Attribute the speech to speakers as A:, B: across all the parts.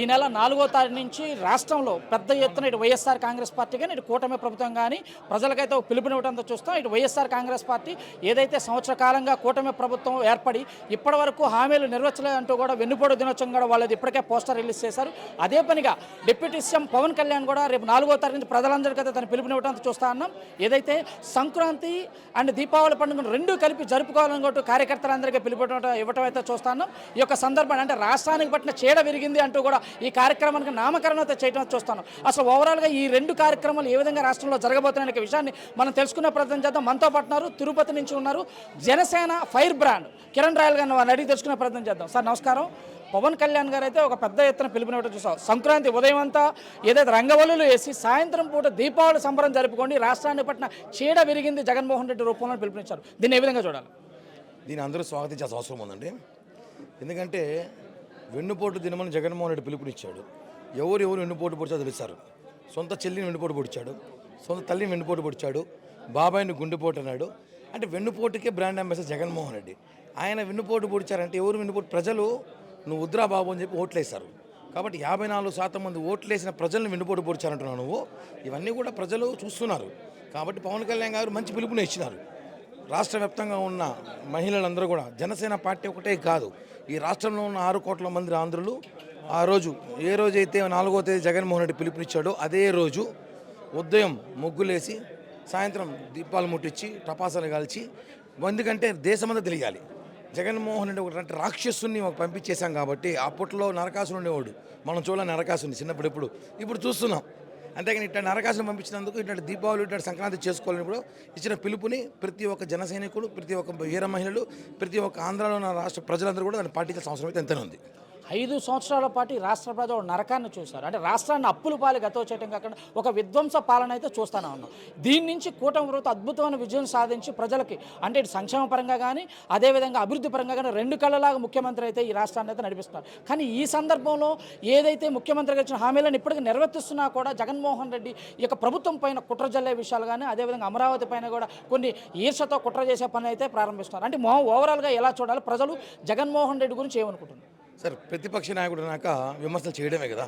A: ఈ నెల నాలుగో తారీఖు నుంచి రాష్ట్రంలో పెద్ద ఎత్తున ఇటు వైఎస్ఆర్ కాంగ్రెస్ పార్టీ కానీ ఇటు కూటమి ప్రభుత్వం కానీ ప్రజలకైతే ఒక పిలుపునివ్వడంతో చూస్తాం. ఇటు వైఎస్ఆర్ కాంగ్రెస్ పార్టీ ఏదైతే సంవత్సర కాలంగా కూటమి ప్రభుత్వం ఏర్పడి ఇప్పటి వరకు హామీలు నెరవేర్చలేదంటూ కూడా వెన్నుపోటు దినోత్సవం కూడా వాళ్ళది ఇప్పటికే పోస్టర్ రిలీజ్ చేశారు. అదే పనిగా డిప్యూటీ సీఎం పవన్ కళ్యాణ్ కూడా రేపు నాలుగో తారీఖు నుంచి ప్రజలందరికైతే తన పిలుపునివ్వడంతో చూస్తా ఉన్నాం. ఏదైతే సంక్రాంతి అండ్ దీపావళి పండుగను రెండు కలిపి జరుపుకోవాలని కూడా కార్యకర్తలందరికీ పిలుపు ఇవ్వటం అయితే చూస్తా ఉన్నాం. ఈ యొక్క సందర్భాన్ని అంటే రాష్ట్రానికి పట్టిన చీడ విరిగింది అంటూ కూడా ఈ కార్యక్రమానికి నామకరణం చేయడం చూస్తాను. అసలు ఓవరాల్గా ఈ రెండు కార్యక్రమాలు ఏ విధంగా రాష్ట్రంలో జరగబోతున్నాయనే విషయాన్ని మనం తెలుసుకునే ప్రయత్నం చేద్దాం. మనతో పట్టున్నారు తిరుపతి నుంచి ఉన్నారు జనసేన ఫైర్ బ్రాండ్. కిరణ్ రాయల్ గారిని వారిని అడిగి తెలుసుకునే ప్రయత్నం చేద్దాం. సార్ నమస్కారం. పవన్ కళ్యాణ్ గారు అయితే ఒక పెద్ద ఎత్తున పిలుపునివ్వడం చూసాం. సంక్రాంతి ఉదయం అంతా ఏదైతే రంగవల్లులు వేసి సాయంత్రం పూట దీపావళి సంబరం జరుపుకోండి రాష్ట్రాన్ని పట్టిన చీడ విరిగింది జగన్మోహన్ రెడ్డి రూపంలో పిలుపునిచ్చారు. దీన్ని ఏ విధంగా చూడాలి?
B: దీన్ని అందరూ స్వాగతించాల్సిన అవసరం ఉందండి. ఎందుకంటే వెన్నుపోటు దినమని జగన్మోహన్ రెడ్డి పిలుపునిచ్చాడు. ఎవరు ఎవరు వెన్నుపోటు పొడిచారో తెలుస్తారు సొంత చెల్లిని వెన్నుపోటు పొడిచాడు. సొంత తల్లిని వెన్నుపోటు పొడిచాడు. బాబాయిని గుండెపోటు అన్నాడు. అంటే వెన్నుపోటుకే బ్రాండ్ అంబాసిడర్ జగన్మోహన్ రెడ్డి. ఆయన వెన్నుపోటు పొడిచారంటే ఎవరు వెన్నుపోటు? ప్రజలు నువ్వు వద్దురా బాబు అని చెప్పి ఓట్లేశారు. కాబట్టి యాభై నాలుగు శాతం మంది ఓట్లేసిన ప్రజల్ని వెన్నుపోటు పొడిచారంటున్నావు నువ్వు. ఇవన్నీ కూడా ప్రజలు చూస్తున్నారు. కాబట్టి పవన్ కళ్యాణ్ గారు మంచి పిలుపుని ఇచ్చినారు. రాష్ట్ర వ్యాప్తంగా ఉన్న మహిళలందరూ కూడా జనసేన పార్టీ ఒకటే కాదు ఈ రాష్ట్రంలో ఉన్న ఆరు కోట్ల మంది ఆంధ్రులు ఆ రోజు ఏ రోజైతే నాలుగో తేదీ జగన్మోహన్ రెడ్డి పిలుపునిచ్చాడో అదే రోజు ఉదయం ముగ్గులేసి సాయంత్రం దీపాలు ముట్టించి టపాసాలు కాల్చి ఎందుకంటే దేశమంతా తెలియాలి. జగన్మోహన్ రెడ్డి ఒకటి రాక్షసుని మాకు పంపించేశాం కాబట్టి అప్పట్లో నరకాసుడు ఉండేవాడు. మనం చూడాలి నరకాసుని చిన్నప్పుడు ఇప్పుడు ఇప్పుడు చూస్తున్నాం. అంతేగాని ఇట్లా నరకాసుని పంపించినందుకు ఇట్లాంటి దీపావళి ఇట్లాంటి సంక్రాంతి చేసుకోవాలని కూడా ఇచ్చిన పిలుపుని ప్రతి ఒక్క జన సైనికుడు ప్రతి ఒక్క వీర మహిళలు ప్రతి ఒక్క ఆంధ్రలో ఉన్న రాష్ట్ర ప్రజలందరూ కూడా దాన్ని పాటించాల్సిన అవసరం అయితే ఎంతనే ఉంది.
A: ఐదు సంవత్సరాల పాటు ఈ రాష్ట్ర ప్రజలు నరకాన్ని చూశారు. అంటే రాష్ట్రాన్ని అప్పులు పాలు గతో కాకుండా ఒక విధ్వంస పాలన అయితే చూస్తానే ఉన్నాం. దీని నుంచి కూటమి ప్రభుత్వం అద్భుతమైన విజయం సాధించి ప్రజలకి అంటే ఇటు సంక్షేమ పరంగా కానీ అదేవిధంగా అభివృద్ధి పరంగా కానీ రెండు కళ్ళలాగా ముఖ్యమంత్రి అయితే ఈ రాష్ట్రాన్ని అయితే నడిపిస్తున్నారు. కానీ ఈ సందర్భంలో ఏదైతే ముఖ్యమంత్రి ఇచ్చిన హామీలను ఇప్పటికీ నెరవేర్తిస్తున్నా కూడా జగన్మోహన్ రెడ్డి ఈ యొక్క ప్రభుత్వం పైన కుట్ర జల్లే విషయాలు కానీ అదేవిధంగా అమరావతి పైన కూడా కొన్ని ఈర్షతో కుట్ర చేసే పని అయితే ప్రారంభిస్తున్నారు. అంటే మొహం ఓవరాల్గా ఎలా చూడాలి? ప్రజలు జగన్మోహన్ రెడ్డి గురించి ఏమనుకుంటున్నారు?
B: సార్ ప్రతిపక్ష నాయకుడు నాక విమర్శలు చేయడమే కదా.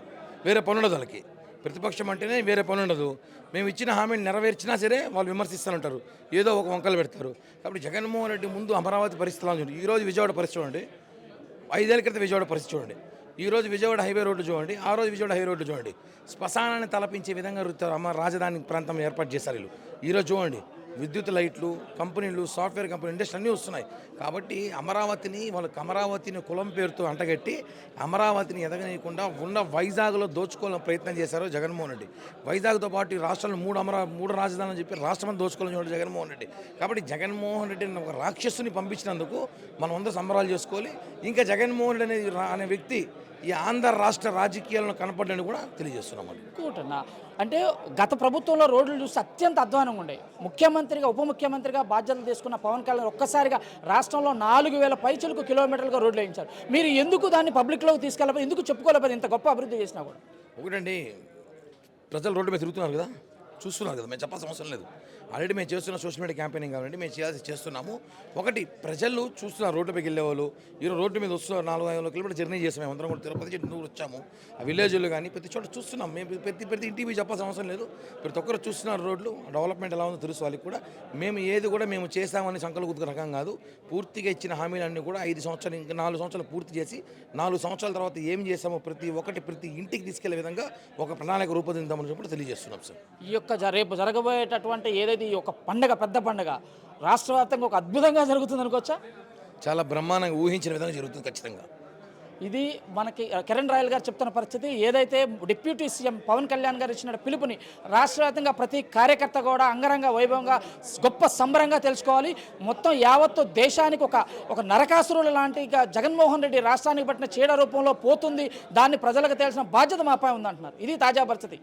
B: వేరే పనుండదు వాళ్ళకి. ప్రతిపక్షం అంటేనే వేరే పని ఉండదు మేము ఇచ్చిన హామీని నెరవేర్చినా సరే వాళ్ళు విమర్శిస్తానంటారు. ఏదో ఒక వంకలు పెడతారు. కాబట్టి జగన్మోహన్ రెడ్డి ముందు అమరావతి పరిస్థితులు చూడండి ఈరోజు విజయవాడ పరిస్థితి చూడండి. ఐదేళ్ళ క్రితం విజయవాడ పరిస్థితి చూడండి. ఈ రోజు విజయవాడ హైవే రోడ్డు చూడండి. ఆ రోజు విజయవాడ హైవే రోడ్డు చూడండి. శ్మశానాన్ని తలపించే విధంగా రుతారు అమ్మ రాజధాని ప్రాంతం ఏర్పాటు చేశారు వీళ్ళు. ఈరోజు చూడండి. విద్యుత్ లైట్లు కంపెనీలు సాఫ్ట్వేర్ కంపెనీ ఇండస్ట్రీ అన్నీ వస్తున్నాయి. కాబట్టి అమరావతిని వాళ్ళకి అమరావతిని కులం పేరుతో అంటగట్టి అమరావతిని ఎదగనీయకుండా ఉన్న వైజాగ్లో దోచుకోవాలని ప్రయత్నం చేశారు జగన్మోహన్ రెడ్డి. వైజాగ్తో పాటు ఈ రాష్ట్రంలో మూడు అమరా మూడు రాజధానులు అని చెప్పి రాష్ట్రం దోచుకోవాలని చూడండి జగన్మోహన్ రెడ్డి. కాబట్టి జగన్మోహన్ రెడ్డిని ఒక రాక్షసుని పంపించినందుకు మనం అందరూ సంబరాలు చేసుకోవాలి. ఇంకా జగన్మోహన్ రెడ్డి అనేది రా- అనే వ్యక్తి ఈ ఆంధ్ర రాష్ట్ర రాజకీయాలను కనపడ్డని కూడా తెలియజేస్తున్నామండి
A: ఇంకోటన్నా అంటే గత ప్రభుత్వంలో రోడ్లు చూస్తే అత్యంత అధ్వానంగా ఉండేవి ముఖ్యమంత్రిగా ఉప ముఖ్యమంత్రిగా బాధ్యతలు తీసుకున్న పవన్ కళ్యాణ్ ఒక్కసారిగా రాష్ట్రంలో నాలుగు వేల పైచులకు కిలోమీటర్లుగా రోడ్లు వేయించారు. మీరు ఎందుకు దాన్ని పబ్లిక్లోకి తీసుకెళ్ళకపోతే ఎందుకు చెప్పుకోలేకపోతే ఇంత గొప్ప అభివృద్ధి చేసినా కూడా?
B: ఒకటండి ప్రజలు రోడ్డు మీద తిరుగుతున్నారు కదా? చూస్తున్నారు కదా మేము చెప్పాల్సిన అవసరం లేదు. ఆల్రెడీ మేము చేస్తున్న సోషల్ మీడియా క్యాంపెయినింగ్ కాబట్టి మేము చేయాల్సి చేస్తున్నాము. ఒకటి ప్రజలు చూస్తున్న రోడ్డుపైకి వెళ్ళేవాళ్ళు. ఈరోజు రోడ్డు మీద వస్తున్నారు నాలుగు ఐదు కిలోమీటర్ జర్నీ చేసాం మేము అందరం కూడా తిరుపతి చెట్టు వచ్చాము. ఆ విలేజ్లో కానీ ప్రతి చోట చూస్తున్నాం. మేము ప్రతి ప్రతి ఇంటికి చెప్పాల్సిన అవసరం లేదు. ప్రతి ఒక్కరు చూస్తున్నారు రోడ్లు. డెవలప్మెంట్ ఎలా ఉందో తెలుసు వాళ్ళకి కూడా. మేము ఏది కూడా మేము చేస్తామని సంకల్ప గుర్తు రకం కాదు. పూర్తిగా ఇచ్చిన హామీలన్నీ కూడా ఐదు సంవత్సరాలు ఇంకా నాలుగు సంవత్సరాలు పూర్తి చేసి నాలుగు సంవత్సరాల తర్వాత ఏం చేస్తామో ప్రతి ఒక్కటి ప్రతి ఇంటికి తీసుకెళ్ళే విధంగా ఒక ప్రణాళిక రూపొందిద్దామని చెప్పి తెలియజేస్తున్నాం సార్.
A: ఈ యొక్క రేపు జరగబోయేటటువంటి ఏదైతే ఈ యొక్క పండగ పెద్ద పండగ. రాష్ట్ర వ్యాప్తంగా ఒక అద్భుతంగా జరుగుతుంది అనుకోవచ్చా?
B: చాలా బ్రహ్మాండంగా ఊహించిన విధంగా జరుగుతుంది ఖచ్చితంగా.
A: ఇది మనకి కిరణ్ రాయల్ గారు చెప్తున్న పరిస్థితి. ఏదైతే డిప్యూటీ సీఎం పవన్ కళ్యాణ్ గారు ఇచ్చిన పిలుపుని రాష్ట్ర వ్యాప్తంగా ప్రతి కార్యకర్త కూడా అంగరంగ వైభవంగా గొప్ప సంబరంగా తెలుసుకోవాలి. మొత్తం యావత్తు దేశానికి ఒక ఒక నరకాసురుల లాంటి జగన్మోహన్ రెడ్డి రాష్ట్రానికి పట్టిన చీడ రూపంలో పోతుంది. దాన్ని ప్రజలకు తెలిసిన బాధ్యత మాపై ఉందంటున్నారు. ఇది తాజా పరిస్థితి.